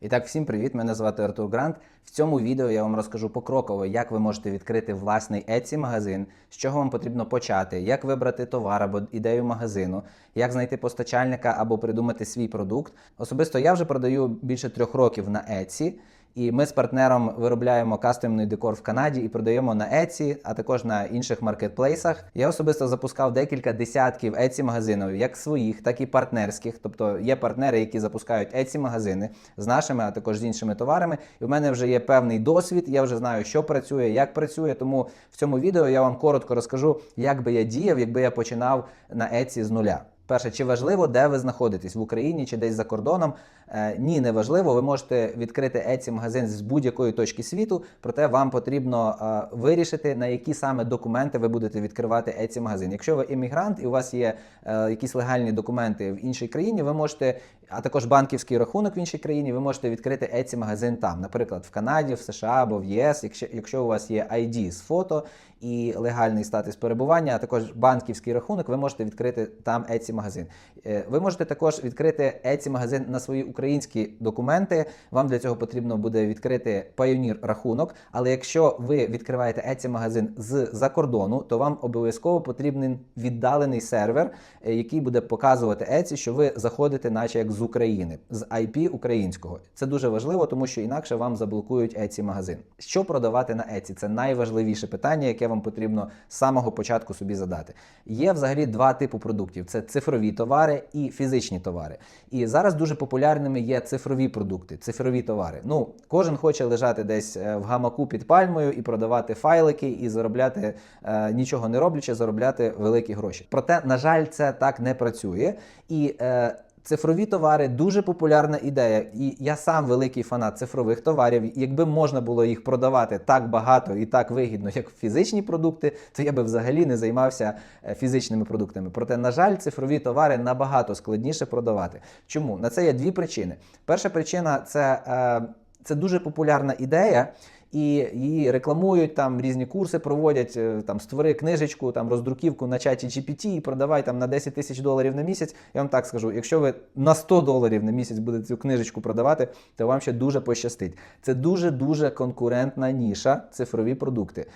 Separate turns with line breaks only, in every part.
І так, всім привіт! Мене звати Артур Грант. В цьому відео я вам розкажу покроково, як ви можете відкрити власний Etsy магазин, з чого вам потрібно почати, як вибрати товар або ідею магазину, як знайти постачальника або придумати свій продукт. Особисто я вже продаю більше трьох років на Etsy. І ми з партнером виробляємо кастомний декор в Канаді і продаємо на Etsy, а також на інших маркетплейсах. Я особисто запускав декілька десятків Etsy магазинів, як своїх, так і партнерських. Тобто є партнери, які запускають Etsy магазини з нашими, а також з іншими товарами. І в мене вже є певний досвід. Я вже знаю, що працює, як працює. Тому в цьому відео я вам коротко розкажу, як би я діяв, якби я починав на Etsy з нуля. Перше, чи важливо, де ви знаходитесь в Україні чи десь за кордоном? Е, ні, не важливо. Ви можете відкрити Etsy магазин з будь-якої точки світу, проте вам потрібно е, вирішити, на які саме документи ви будете відкривати Etsy магазин. Якщо ви іммігрант і у вас є е, якісь легальні документи в іншій країні, ви можете, а також банківський рахунок в іншій країні, ви можете відкрити Etsy магазин там, наприклад, в Канаді, в США або в ЄС. Якщо, якщо у вас є ID з фото і легальний статус перебування, а також банківський рахунок, ви можете відкрити там Etsy магазин. Е, Ви можете також відкрити Etsy магазин на свої українські документи. Вам для цього потрібно буде відкрити Payoneer рахунок. Але якщо ви відкриваєте Etsy магазин з-за кордону, то вам обов'язково потрібен віддалений сервер, е, який буде показувати Etsy, що ви заходите, наче як з України, з IP українського. Це дуже важливо, тому що інакше вам заблокують Etsy магазин. Що продавати на Etsy? Це найважливіше питання, яке вам потрібно з самого початку собі задати. Є взагалі два типи продуктів: це цифрові товари і фізичні товари. І зараз дуже популярними є цифрові продукти, цифрові товари. Ну, кожен хоче лежати десь е, в гамаку під пальмою і продавати файлики, і заробляти е, нічого не роблячи, заробляти великі гроші. Проте, на жаль, це так не працює. І е, Цифрові товари дуже популярна ідея, і я сам великий фанат цифрових товарів. Якби можна було їх продавати так багато і так вигідно, як фізичні продукти, то я би взагалі не займався е, фізичними продуктами. Проте, на жаль, цифрові товари набагато складніше продавати. Чому? На це є дві причини. Перша причина це, е, це дуже популярна ідея. І її рекламують, там різні курси проводять, е, там створи книжечку, там роздруківку на чаті GPT і продавай там на 10 тисяч доларів на місяць. Я вам так скажу, якщо ви на 100 доларів на місяць будете цю книжечку продавати, то вам ще дуже пощастить. Це дуже-дуже конкурентна ніша, цифрові продукти.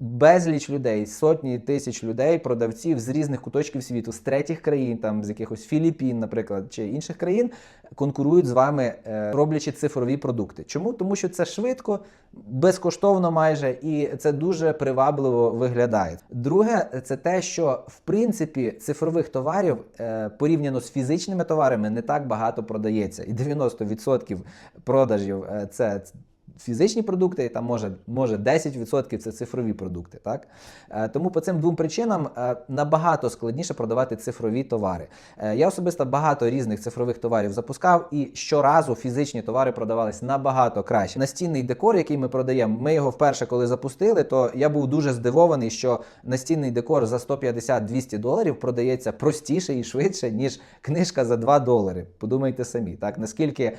Безліч людей, сотні тисяч людей, продавців з різних куточків світу, з третіх країн, там з якихось Філіппін, наприклад, чи інших країн, конкурують з вами, е, роблячи цифрові продукти. Чому? Тому що це швидко, безкоштовно майже, і це дуже привабливо виглядає. Друге, це те, що в принципі цифрових товарів е, порівняно з фізичними товарами не так багато продається, і 90% продажів е, це фізичні продукти, там може, може 10% це цифрові продукти. Так? Е, Тому по цим двом причинам е, набагато складніше продавати цифрові товари. Е, Я особисто багато різних цифрових товарів запускав, і щоразу фізичні товари продавались набагато краще. Настінний декор, який ми продаємо, ми його вперше, коли запустили, то я був дуже здивований, що настінний декор за 150-200 доларів продається простіше і швидше, ніж книжка за 2 долари. Подумайте самі, так наскільки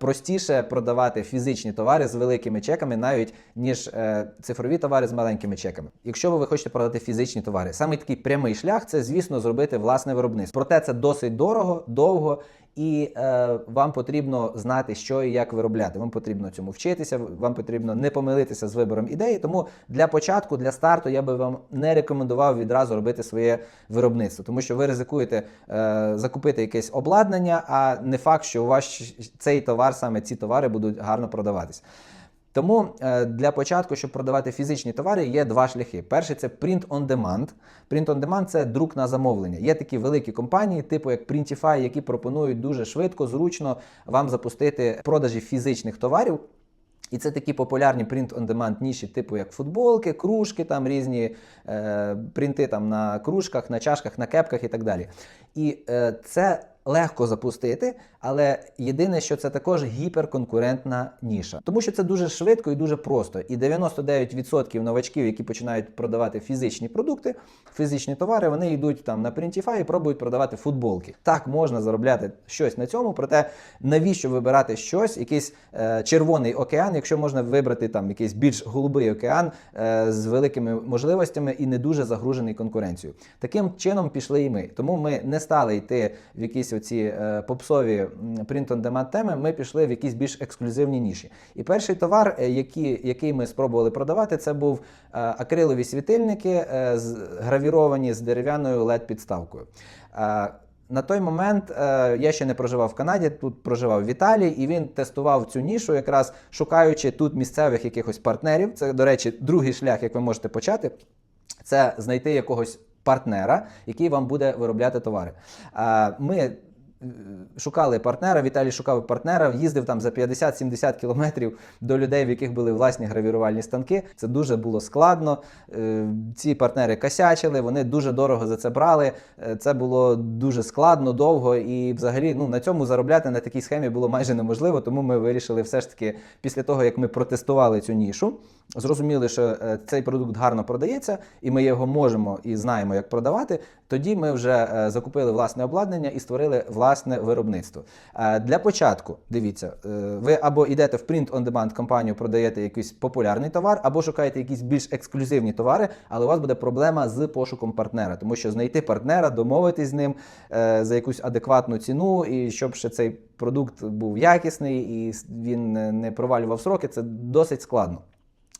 простіше продавати фізичні товари з великими чеками, навіть ніж е, цифрові товари з маленькими чеками. Якщо ви хочете продати фізичні товари, саме такий прямий шлях це, звісно, зробити власне виробництво. Проте це досить дорого, довго. І е, вам потрібно знати, що і як виробляти. Вам потрібно цьому вчитися, вам потрібно не помилитися з вибором ідеї. Тому для початку, для старту, я би вам не рекомендував відразу робити своє виробництво, тому що ви ризикуєте е, закупити якесь обладнання, а не факт, що у вас цей товар, саме ці товари будуть гарно продаватися. Тому е, для початку, щоб продавати фізичні товари, є два шляхи. Перший це print on demand. Print on demand це друк на замовлення. Є такі великі компанії, типу як Printify, які пропонують дуже швидко, зручно вам запустити продажі фізичних товарів. І це такі популярні print-on-demand ніші, типу як футболки, кружки, там різні е, принти там на кружках, на чашках, на кепках і так далі. І е, це легко запустити, але єдине, що це також гіперконкурентна ніша, тому що це дуже швидко і дуже просто. І 99% новачків, які починають продавати фізичні продукти, фізичні товари, вони йдуть там на Printify і пробують продавати футболки. Так можна заробляти щось на цьому, проте навіщо вибирати щось, якийсь е, червоний океан, якщо можна вибрати там якийсь більш голубий океан е, з великими можливостями і не дуже загружений конкуренцією. Таким чином пішли і ми. Тому ми не стали йти в якісь оці е, попсові print on demand теми, ми пішли в якісь більш ексклюзивні ніші. І перший товар, е, який, який ми спробували продавати, це був е, акрилові світильники, е, гравіровані з дерев'яною LED-підставкою. Е, на той момент я ще не проживав в Канаді, тут проживав в Італії, і він тестував цю нішу, якраз шукаючи тут місцевих якихось партнерів. Це, до речі, другий шлях, як ви можете почати, це знайти якогось партнера, який вам буде виробляти товари. Ми шукали партнера, Віталій шукав партнера, їздив там за 50-70 кілометрів до людей, в яких були власні гравірувальні станки. Це дуже було складно. Е, Ці партнери косячили, вони дуже дорого за це брали. Е, Це було дуже складно, довго і взагалі ну, на цьому заробляти на такій схемі було майже неможливо. Тому ми вирішили все ж таки після того, як ми протестували цю нішу, зрозуміли, що е, цей продукт гарно продається, і ми його можемо і знаємо, як продавати. Тоді ми вже е, закупили власне обладнання і створили власне виробництво. Е, Для початку, дивіться, ви або йдете в print-on-demand компанію, продаєте якийсь популярний товар, або шукаєте якісь більш ексклюзивні товари, але у вас буде проблема з пошуком партнера, тому що знайти партнера, домовитись з ним за якусь адекватну ціну, і щоб ще цей продукт був якісний і він не провалював сроки, це досить складно.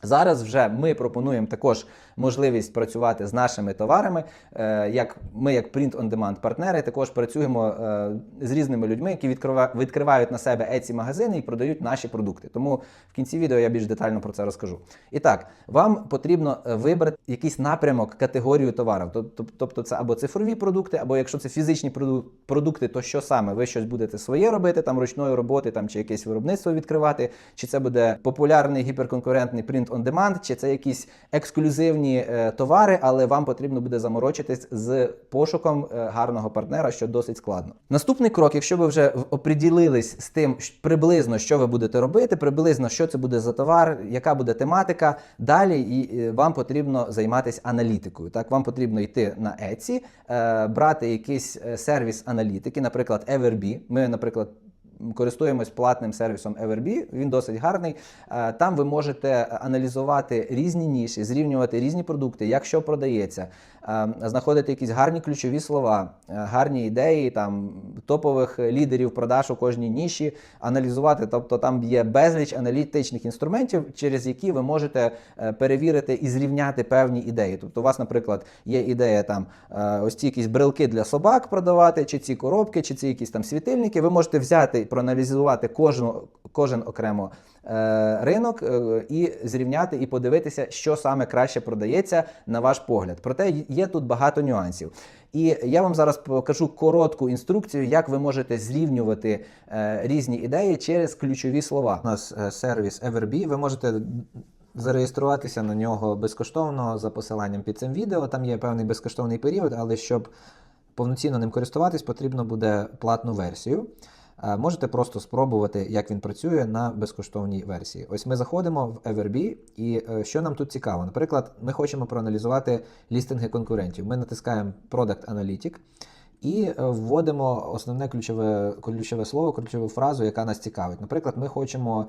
Зараз вже ми пропонуємо також можливість працювати з нашими товарами. Е, Як ми, як print-on-demand партнери, також працюємо е, з різними людьми, які відкрива- відкривають на себе etsy магазини і продають наші продукти. Тому в кінці відео я більш детально про це розкажу. І так, вам потрібно е, вибрати якийсь напрямок, категорію товарів. Тоб- тоб- Тобто це або цифрові продукти, або якщо це фізичні продукти, то що саме? Ви щось будете своє робити, там ручної роботи, там чи якесь виробництво відкривати, чи це буде популярний гіперконкурентний print on demand, чи це якісь ексклюзивні е, товари, але вам потрібно буде заморочитись з пошуком е, гарного партнера, що досить складно. Наступний крок, якщо ви вже оприділились з тим, приблизно що ви будете робити, приблизно що це буде за товар, яка буде тематика. Далі і, е, вам потрібно займатися аналітикою. Так, вам потрібно йти на Etsy, брати якийсь сервіс аналітики, наприклад, Everbee. Ми, наприклад. Користуємось платним сервісом Everbee, він досить гарний. Е, Там ви можете аналізувати різні ніші, зрівнювати різні продукти, як що продається, е, знаходити якісь гарні ключові слова, е, гарні ідеї там топових лідерів продаж у кожній ніші, аналізувати. Тобто там є безліч аналітичних інструментів, через які ви можете перевірити і зрівняти певні ідеї. Тобто, у вас, наприклад, є ідея там ось ці якісь брелки для собак продавати, чи ці коробки, чи ці якісь там світильники. Ви можете взяти проаналізувати кожну, кожен окремо е, ринок е, і зрівняти і подивитися, що саме краще продається на ваш погляд. Проте є тут багато нюансів. І я вам зараз покажу коротку інструкцію, як ви можете зрівнювати е, різні ідеї через ключові слова. У нас е, сервіс Everbee, ви можете зареєструватися на нього безкоштовно за посиланням під цим відео. Там є певний безкоштовний період, але щоб повноцінно ним користуватись, потрібно буде платну версію. Е, Можете просто спробувати, як він працює на безкоштовній версії. Ось ми заходимо в Everbee, і е, що нам тут цікаво? Наприклад, ми хочемо проаналізувати лістинги конкурентів. Ми натискаємо Product Analytic і е, вводимо основне ключове, ключове слово, ключову фразу, яка нас цікавить. Наприклад, ми хочемо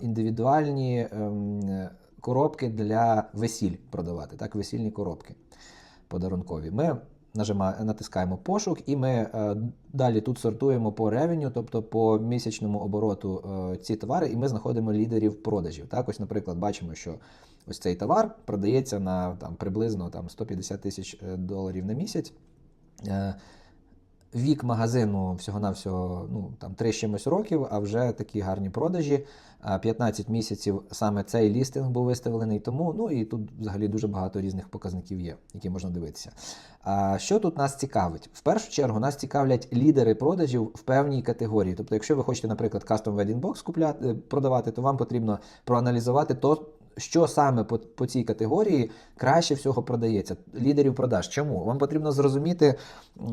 індивідуальні ем, коробки для весіль продавати, так, весільні коробки подарункові. Ми нажима- натискаємо пошук, і ми е, далі тут сортуємо по ревеню, тобто по місячному обороту е, ці товари, і ми знаходимо лідерів продажів. Так, ось, наприклад, бачимо, що ось цей товар продається на там, приблизно там, 150 тисяч е, доларів на місяць. Е, Вік магазину всього-навсього ну, там, 3 чимось років, а вже такі гарні продажі. 15 місяців саме цей лістинг був виставлений. Тому ну і тут взагалі дуже багато різних показників є, які можна дивитися. А що тут нас цікавить? В першу чергу нас цікавлять лідери продажів в певній категорії. Тобто, якщо ви хочете, наприклад, Custom Wedding Box купляти, продавати, то вам потрібно проаналізувати то. Що саме по, по цій категорії краще всього продається? Лідерів продаж. Чому? Вам потрібно зрозуміти,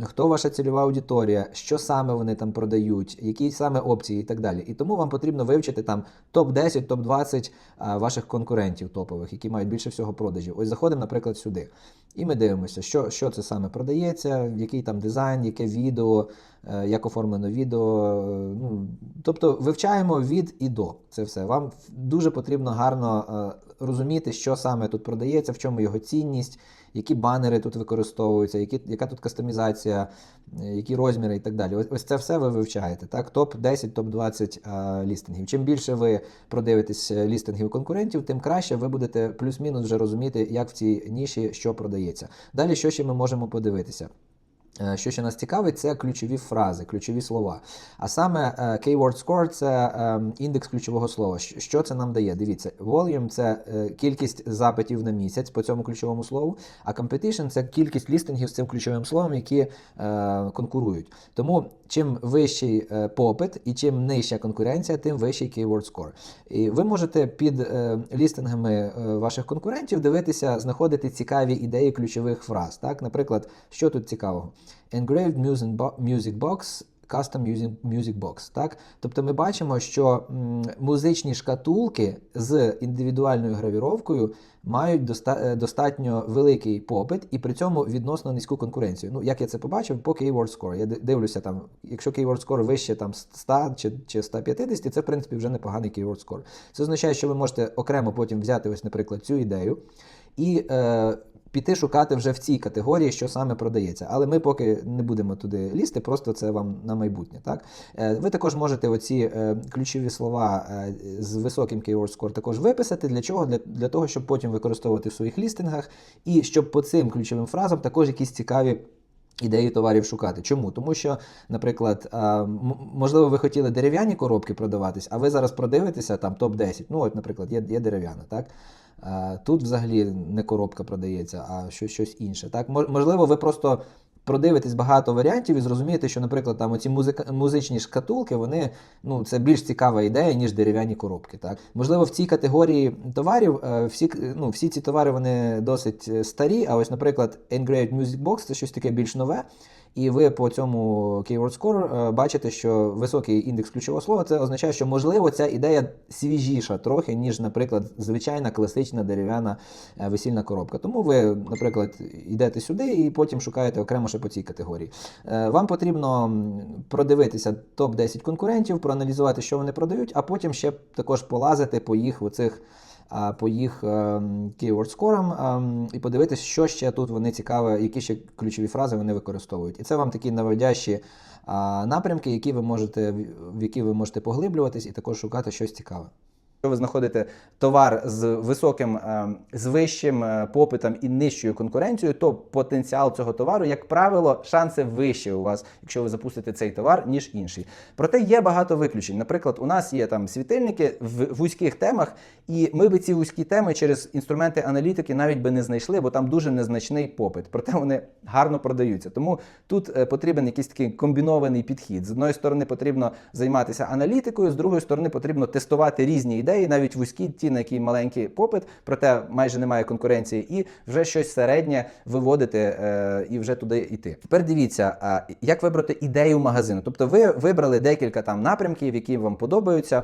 хто ваша цільова аудиторія, що саме вони там продають, які саме опції і так далі. І тому вам потрібно вивчити там топ-10, топ-20 ваших конкурентів топових, які мають більше всього продажів. Ось заходимо, наприклад, сюди. І ми дивимося, що, що це саме продається, який там дизайн, яке відео,
е, як оформлено відео. е, Ну, тобто вивчаємо від і до. Це все. Вам дуже потрібно гарно е, розуміти, що саме тут продається, в чому його цінність, які банери тут використовуються, які, яка тут кастомізація, е, які розміри і так далі. Ось, ось це все ви вивчаєте. Так? Топ-10, топ-20 е, лістингів. Чим більше ви продивитесь е, лістингів конкурентів, тим краще ви будете плюс-мінус вже розуміти, як в цій ніші що продається. Далі, що ще ми можемо подивитися? Е, Що ще нас цікавить, це ключові фрази, ключові слова. А саме е, Keyword Score це е, індекс ключового слова. Що це нам дає? Дивіться, volume це е, кількість запитів на місяць по цьому ключовому слову, а competition це кількість лістингів з цим ключовим словом, які конкурують. Тому чим вищий е, попит і чим нижча конкуренція, тим вищий Keyword Score. І ви можете під е, лістингами е, ваших конкурентів дивитися, знаходити цікаві ідеї ключових фраз. Так? Наприклад, що тут цікавого? Engraved music music box. Custom music, box, так? Тобто ми бачимо, що музичні шкатулки з індивідуальною гравіровкою мають доста- е, достатньо великий попит і при цьому відносно низьку конкуренцію. Ну, як я це побачив, по keyword score. Я дивлюся там, якщо keyword score вище там 100 чи, чи 150, це в принципі вже непоганий keyword score. Це означає, що ви можете окремо потім взяти ось, наприклад, цю ідею і е, піти шукати вже в цій категорії, що саме продається. Але ми поки не будемо туди лізти, просто це вам на майбутнє. Так? Е, ви також можете оці е, ключові слова е, з високим keyword score також виписати. Для чого? Для, для того, щоб потім використовувати в своїх лістингах, і щоб по цим ключовим фразам також якісь цікаві. Ідеї товарів шукати. Чому? Тому що, наприклад, можливо, ви хотіли дерев'яні коробки продаватись, а ви зараз продивитеся там топ-10. Ну, от, наприклад, є, є дерев'яна, так? Тут взагалі не коробка продається, а щось, щось інше. Так? Можливо, ви просто продивитесь багато варіантів і зрозумієте, що, наприклад, там оці музика, музичні шкатулки, вони ну, це більш цікава ідея, ніж дерев'яні коробки. Так? Можливо, в цій категорії товарів е, всі, ну, всі ці товари вони досить е, старі, а ось, наприклад, Engraved Music Box це щось таке більш нове. І ви по цьому keyword score е, бачите, що високий індекс ключового слова це означає, що можливо ця ідея свіжіша трохи, ніж, наприклад, звичайна класична дерев'яна е, весільна коробка. Тому ви, наприклад, йдете сюди і потім шукаєте окремо ще по цій категорії. Е, Вам потрібно продивитися топ-10 конкурентів, проаналізувати, що вони продають, а потім ще також полазити по їх оцих по їх ем, keyword score ем, і подивитися, що ще тут вони цікаве, які ще ключові фрази вони використовують. І це вам такі наводящі напрямки, які ви можете, в які ви можете поглиблюватись і також шукати щось цікаве.
Якщо ви знаходите товар з високим, е, з вищим е, попитом і нижчою конкуренцією, то потенціал цього товару, як правило, шанси вищі у вас, якщо ви запустите цей товар, ніж інший. Проте є багато виключень. Наприклад, у нас є там світильники в вузьких темах, і ми би ці вузькі теми через інструменти аналітики навіть би не знайшли, бо там дуже незначний попит. Проте вони гарно продаються. Тому тут е, потрібен якийсь такий комбінований підхід. З одної сторони потрібно займатися аналітикою, з другої сторони потрібно тестувати різні ідеї, навіть вузькі, ті, на які маленький попит, проте майже немає конкуренції, і вже щось середнє виводити е, і вже туди йти. Тепер дивіться, а, як вибрати ідею магазину. Тобто ви вибрали декілька там напрямків, які вам подобаються.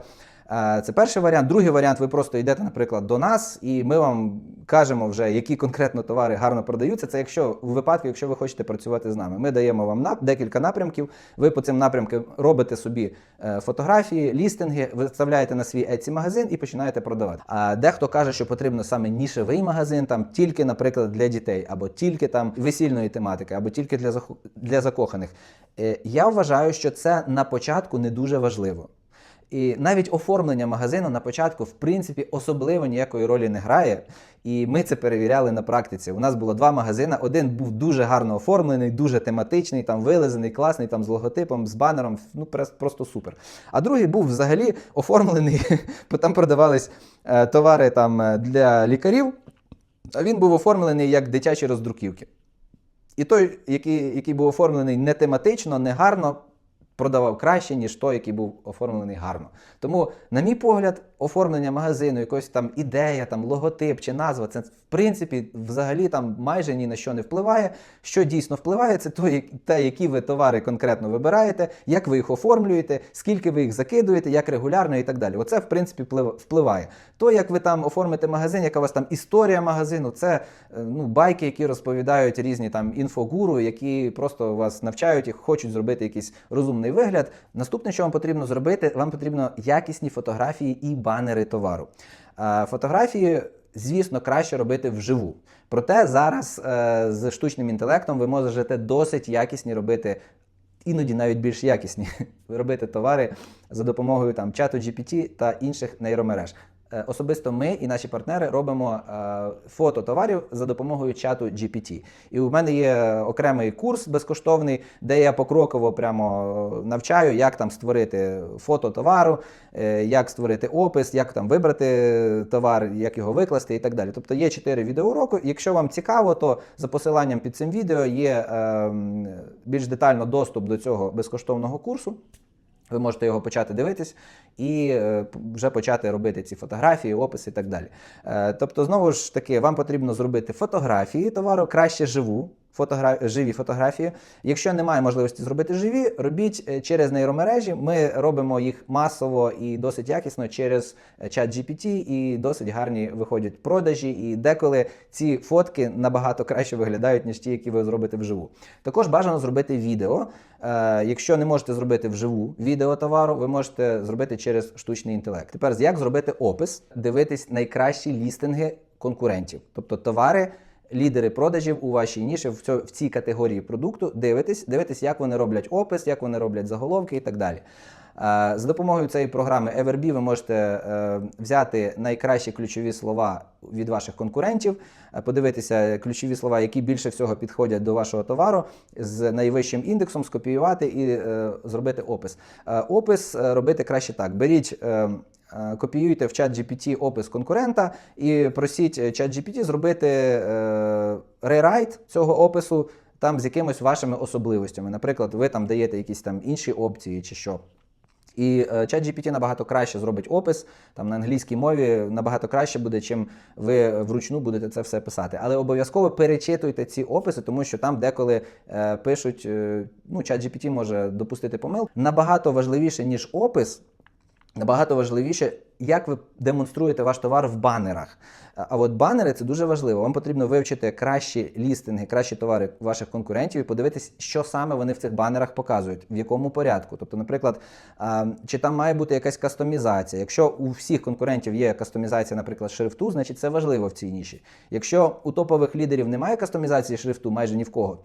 Це перший варіант. Другий варіант, ви просто йдете, наприклад, до нас, і ми вам кажемо вже, які конкретно товари гарно продаються. Це якщо у випадку, якщо ви хочете працювати з нами. Ми даємо вам нап- декілька напрямків. Ви по цим напрямкам робите собі е, фотографії, лістинги, виставляєте на свій Etsy магазин і починаєте продавати. А дехто каже, що потрібно саме нішевий магазин, там тільки, наприклад, для дітей, або тільки там весільної тематики, або тільки для для закоханих. Е, Я вважаю, що це на початку не дуже важливо. І навіть оформлення магазину на початку, в принципі, особливо ніякої ролі не грає. І ми це перевіряли на практиці. У нас було два магазини. Один був дуже гарно оформлений, дуже тематичний, там вилизаний, класний, там з логотипом, з банером. Ну просто супер. А другий був взагалі оформлений, бо там продавались е, товари там е, для лікарів. А він був оформлений як дитячі роздруківки. І той, який, який був оформлений не тематично, не гарно, продавав краще, ніж той, який був оформлений гарно. Тому, на мій погляд, оформлення магазину, якась там ідея, там логотип чи назва, це в принципі взагалі там майже ні на що не впливає. Що дійсно впливає, це то, те, які ви товари конкретно вибираєте, як ви їх оформлюєте, скільки ви їх закидуєте, як регулярно і так далі. Оце в принципі вплив- впливає. То, як ви там оформите магазин, яка у вас там історія магазину, це е, ну, байки, які розповідають різні там інфогуру, які просто вас навчають і хочуть зробити якийсь розумний вигляд. Наступне, що вам потрібно зробити, вам потрібно якісні фотографії і банери товару. Е, Фотографії, звісно, краще робити вживу. Проте зараз е, з штучним інтелектом ви можете досить якісні робити. Іноді навіть більш якісні робити товари за допомогою там чату GPT та інших нейромереж. Е, Особисто ми і наші партнери робимо е, фото товарів за допомогою чату GPT. І у мене є окремий курс безкоштовний, де я покроково прямо е, навчаю, як там створити фото товару, як створити опис, як там вибрати товар, як його викласти і так далі. Тобто є 4 відеоуроки. Якщо вам цікаво, то за посиланням під цим відео є е, м, більш детально доступ до цього безкоштовного курсу. Ви можете його почати дивитись і е, вже почати робити ці фотографії, описи і так далі. Е, тобто, знову ж таки, вам потрібно зробити фотографії товару, краще живу. Фотогра... живі фотографії. Якщо немає можливості зробити живі, робіть е, через нейромережі. Ми робимо їх масово і досить якісно через е, чат GPT, і досить гарні виходять продажі. І деколи ці фотки набагато краще виглядають, ніж ті, які ви зробите вживу. Також бажано зробити відео. Е, якщо не можете зробити вживу відео товару, ви можете зробити через штучний інтелект. Тепер як зробити опис, дивитись найкращі лістинги конкурентів, тобто товари. Лідери продажів у вашій ніші в, цій категорії продукту дивитесь, дивитесь, як вони роблять опис, як вони роблять заголовки і так далі. За допомогою цієї програми Everbee ви можете е, взяти найкращі ключові слова від ваших конкурентів, е, подивитися ключові слова, які більше всього підходять до вашого товару, з найвищим індексом скопіювати і е, зробити опис. Опис робити краще так. Беріть. Е, Копіюйте в чат GPT опис конкурента і просіть е, чат GPT зробити е, рерайт цього опису там з якимись вашими особливостями. Наприклад, ви там даєте якісь там інші опції чи що. І е, ChatGPT набагато краще зробить опис там на англійській мові набагато краще буде, чим ви вручну будете це все писати. Але обов'язково перечитуйте ці описи, тому що там деколи е, пишуть, е, ну ChatGPT може допустити помилку. Набагато важливіше, ніж опис, Набагато важливіше, як ви демонструєте ваш товар в банерах. А от банери це дуже важливо. Вам потрібно вивчити кращі лістинги, кращі товари ваших конкурентів і подивитись, що саме вони в цих банерах показують, в якому порядку. Тобто, наприклад, чи там має бути якась кастомізація. Якщо у всіх конкурентів є кастомізація, наприклад, шрифту, значить це важливо в цій ніші. Якщо у топових лідерів немає кастомізації шрифту, майже ні в кого,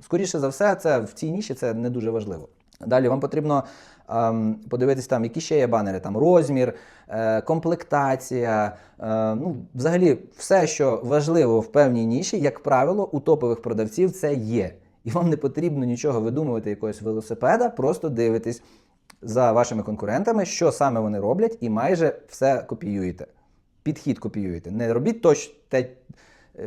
скоріше за все, це в цій ніші це не дуже важливо. Далі вам потрібно ем, подивитись там, які ще є банери, там розмір, е, комплектація, е, ну, взагалі все, що важливо в певній ніші, як правило, у топових продавців це є. І вам не потрібно нічого видумувати, якогось велосипеда, просто дивитесь за вашими конкурентами, що саме вони роблять, і майже все копіюєте. Підхід копіюєте. Не робіть точ, те,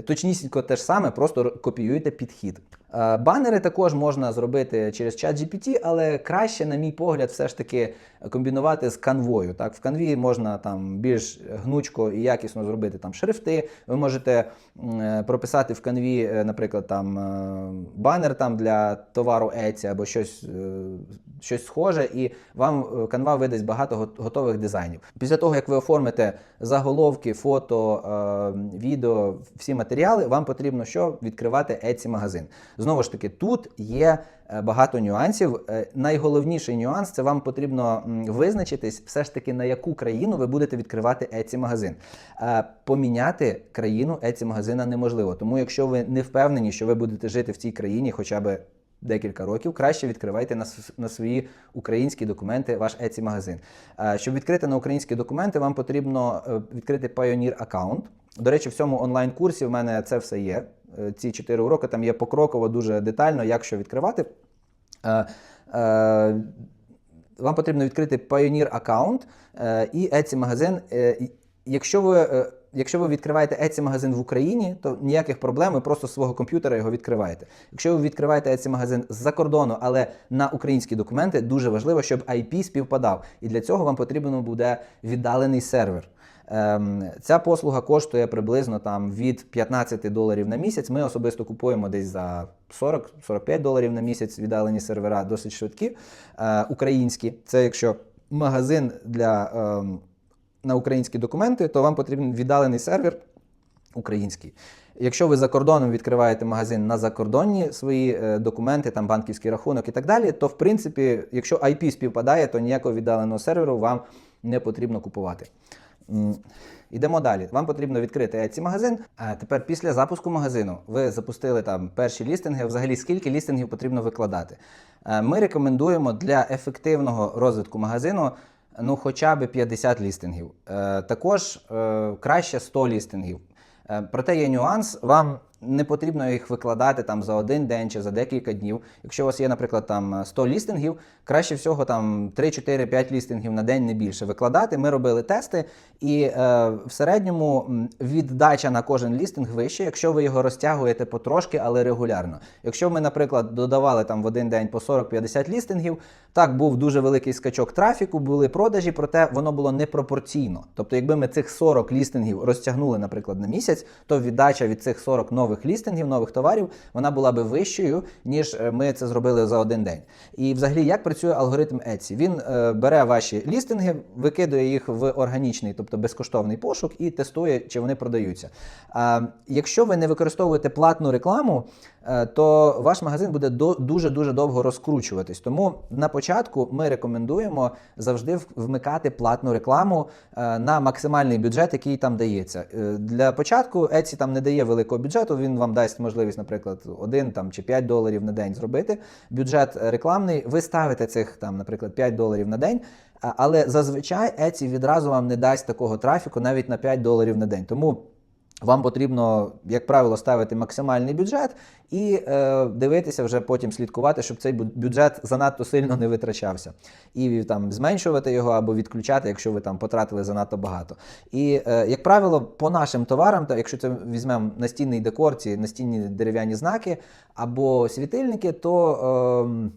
точнісінько те ж саме, просто копіюєте підхід. Е, Банери також можна зробити через чат GPT, але краще, на мій погляд, все ж таки комбінувати з канвою. Так, в канві можна там більш гнучко і якісно зробити там шрифти. Ви можете е, прописати в канві, е, наприклад, там банер там для товару Etsy або щось, щось схоже, і вам канва видасть багато готових дизайнів. Після того, як ви оформите заголовки, фото, відео, всі матеріали, вам потрібно що відкривати Etsy магазин. Знову ж таки, тут є е, багато нюансів. Е, Найголовніший нюанс це вам потрібно визначитись, все ж таки на яку країну ви будете відкривати Etsy магазин. Е, Поміняти країну Etsy магазина неможливо. Тому, якщо ви не впевнені, що ви будете жити в цій країні, хоча б декілька років, краще відкривайте на, на свої українські документи ваш Etsy магазин. Щоб відкрити на українські документи, вам потрібно відкрити Pioneer аккаунт. До речі, в цьому онлайн-курсі в мене це все є. Е, Ці чотири уроки там є покроково дуже детально, як що відкривати. Е, е, Вам потрібно відкрити Pioneer аккаунт і Etsy магазин. Якщо ви якщо ви відкриваєте Etsy магазин в Україні, то ніяких проблем, ви просто з свого комп'ютера його відкриваєте. Якщо ви відкриваєте Etsy магазин з-за кордону, але на українські документи, дуже важливо, щоб IP співпадав. І для цього вам потрібен буде віддалений сервер. Ем, Ця послуга коштує приблизно там від 15 доларів на місяць. Ми особисто купуємо десь за 40-45 доларів на місяць віддалені сервера, досить швидкі, е, українські. Це якщо магазин для ем, на українські документи, то вам потрібен віддалений сервер український. Якщо ви за кордоном відкриваєте магазин на закордонні свої е, документи, там банківський рахунок і так далі, то в принципі, якщо IP співпадає, то ніякого віддаленого серверу вам не потрібно купувати. Ідемо далі. Вам потрібно відкрити Etsy магазин. А тепер після запуску магазину ви запустили там перші лістинги. Взагалі, скільки лістингів потрібно викладати? Е, Ми рекомендуємо для ефективного розвитку магазину ну, хоча б 50 лістингів. Е, Також е, краще 100 лістингів. Е, Проте є нюанс, вам не потрібно їх викладати там за один день чи за декілька днів. Якщо у вас є, наприклад, там 100 лістингів, краще всього там 3, 4, 5 лістингів на день не більше викладати. Ми робили тести, і е, в середньому віддача на кожен лістинг вища, якщо ви його розтягуєте потрошки, але регулярно. Якщо ми, наприклад, додавали там в один день по 40-50 лістингів, так був дуже великий скачок трафіку, були продажі, проте воно було непропорційно. Тобто, якби ми цих 40 лістингів розтягнули, наприклад, на місяць, то віддача від цих 40 нових лістингів, нових товарів, вона була би вищою, ніж е, ми це зробили за один день. І взагалі, як працює алгоритм Etsy? Він е, бере ваші лістинги, викидує їх в органічний, тобто безкоштовний пошук, і тестує, чи вони продаються. А, якщо ви не використовуєте платну рекламу, е, то ваш магазин буде дуже-дуже довго розкручуватись. Тому на початку ми рекомендуємо завжди вмикати платну рекламу е, на максимальний бюджет, який там дається. Е, Для початку Etsy там не дає великого бюджету, він вам дасть можливість, наприклад, 1 там, чи 5 доларів на день зробити. Бюджет е, рекламний, ви ставите цих, там, наприклад, 5 доларів на день. Але зазвичай Еці відразу вам не дасть такого трафіку навіть на 5 доларів на день. Тому вам потрібно, як правило, ставити максимальний бюджет і е, дивитися вже потім слідкувати, щоб цей бюджет занадто сильно не витрачався. І там зменшувати його або відключати, якщо ви там потратили занадто багато. І, е, як правило, по нашим товарам, та якщо це візьмемо настінний декор, ці настінні дерев'яні знаки або світильники, то. ем,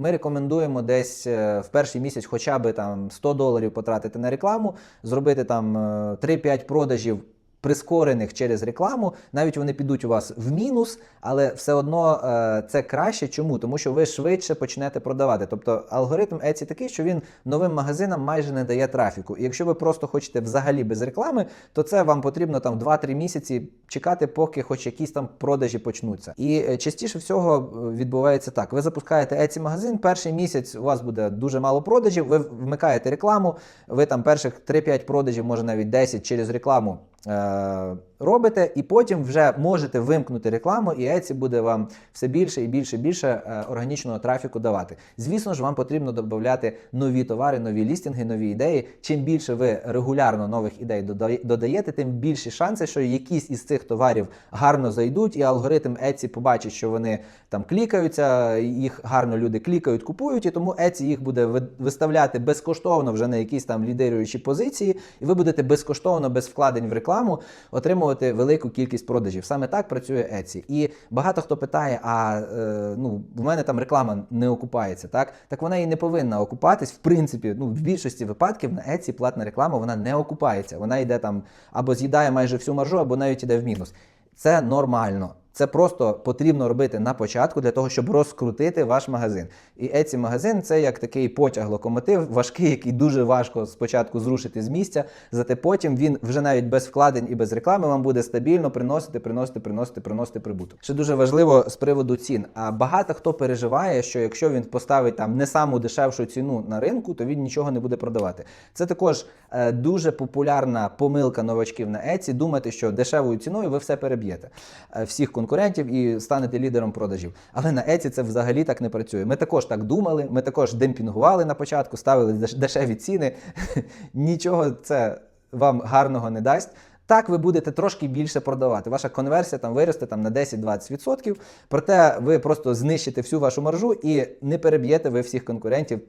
ми рекомендуємо десь е, в перший місяць хоча б там 100 доларів потратити на рекламу, зробити там е, 3-5 продажів прискорених через рекламу. Навіть вони підуть у вас в мінус, але все одно е, це краще. Чому? Тому що ви швидше почнете продавати. Тобто алгоритм Etsy такий, що він новим магазинам майже не дає трафіку. І якщо ви просто хочете взагалі без реклами, то це вам потрібно там 2-3 місяці чекати, поки хоч якісь там продажі почнуться. І е, частіше всього е, відбувається так: ви запускаєте Etsy магазин, перший місяць у вас буде дуже мало продажів, ви вмикаєте рекламу, ви там перших 3-5 продажів, може навіть 10 через рекламу. Е, Робите, і потім вже можете вимкнути рекламу, і Etsy буде вам все більше і більше і більше е, органічного трафіку давати. Звісно ж, вам потрібно додати нові товари, нові лістинги, нові ідеї. Чим більше ви регулярно нових ідей дода- додаєте, тим більші шанси, що якісь із цих товарів гарно зайдуть, і алгоритм Etsy побачить, що вони там клікаються, їх гарно люди клікають, купують, і тому Etsy їх буде виставляти безкоштовно вже на якісь там лідируючі позиції, і ви будете безкоштовно, без вкладень в рекламу, отримувати велику кількість продажів. Саме так працює Etsy. І багато хто питає: а е, ну в мене там реклама не окупається, так? Так вона і не повинна окупатись. В принципі, ну в більшості випадків на Etsy платна реклама вона не окупається. Вона йде там або з'їдає майже всю маржу, або навіть йде в мінус. Це нормально. Це просто потрібно робити на початку для того, щоб розкрутити ваш магазин. І Etsy магазин це як такий потяг локомотив, важкий, який дуже важко спочатку зрушити з місця. Зате потім він вже навіть без вкладень і без реклами вам буде стабільно приносити, приносити, приносити, приносити прибуток. Ще дуже важливо з приводу цін. А багато хто переживає, що якщо він поставить там не саму дешевшу ціну на ринку, то він нічого не буде продавати. Це також е, дуже популярна помилка новачків на Etsy, думати, що дешевою ціною ви все переб'єте е, всіх конкурентів і станете лідером продажів. Але на Еці це взагалі так не працює. Ми також так думали, ми також демпінгували на початку, ставили дешеві ціни. Нічого це вам гарного не дасть. Так, ви будете трошки більше продавати. Ваша конверсія там виросте там на 10-20%, проте ви просто знищите всю вашу маржу і не переб'єте ви всіх конкурентів.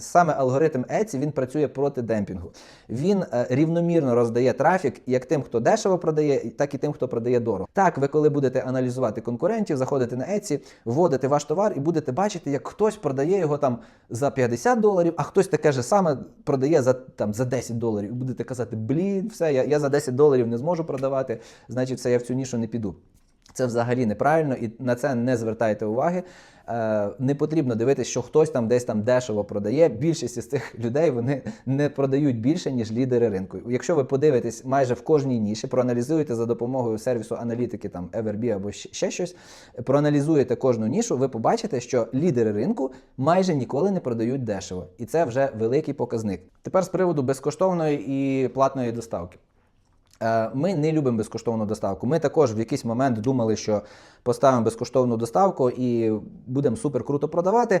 Саме алгоритм Etsy, він працює проти демпінгу. Він е, рівномірно роздає трафік як тим, хто дешево продає, так і тим, хто продає дорого. Так, ви коли будете аналізувати конкурентів, заходите на Etsy, вводите ваш товар і будете бачити, як хтось продає його там за 50 доларів, а хтось таке ж саме продає за там за 10 доларів. І будете казати, блін, все, я, я за 10 доларів не зможу продавати, значить, все, я в цю нішу не піду. Це взагалі неправильно і на це не звертайте уваги. Е, не потрібно дивитися, що хтось там десь там дешево продає. Більшість із цих людей вони не продають більше, ніж лідери ринку. Якщо ви подивитесь майже в кожній ніші, проаналізуєте за допомогою сервісу аналітики, там Everbee або ще щось, проаналізуєте кожну нішу, ви побачите, що лідери ринку майже ніколи не продають дешево. І це вже великий показник. Тепер з приводу безкоштовної і платної доставки. Е, Ми не любимо безкоштовну доставку. Ми також в якийсь момент думали, що поставимо безкоштовну доставку і будемо супер круто продавати.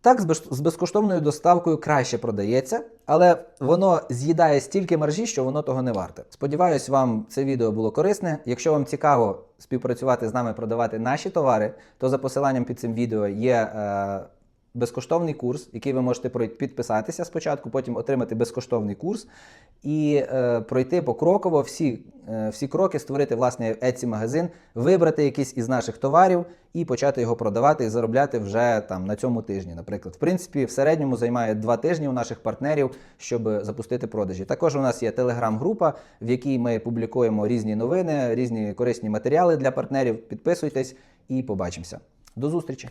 Так, з безкоштовною доставкою краще продається, але воно з'їдає стільки маржі, що воно того не варте. Сподіваюсь, вам це відео було корисне. Якщо вам цікаво співпрацювати з нами, продавати наші товари, то за посиланням під цим відео є. Е- безкоштовний курс, який ви можете підписатися спочатку, потім отримати безкоштовний курс і е, пройти покроково всі, е, всі кроки, створити власний Etsy магазин, вибрати якийсь із наших товарів і почати його продавати і заробляти вже там на цьому тижні. Наприклад, в принципі, в середньому займає два тижні у наших партнерів, щоб запустити продажі. Також у нас є телеграм-група, в якій ми публікуємо різні новини, різні корисні матеріали для партнерів. Підписуйтесь і побачимося. До зустрічі!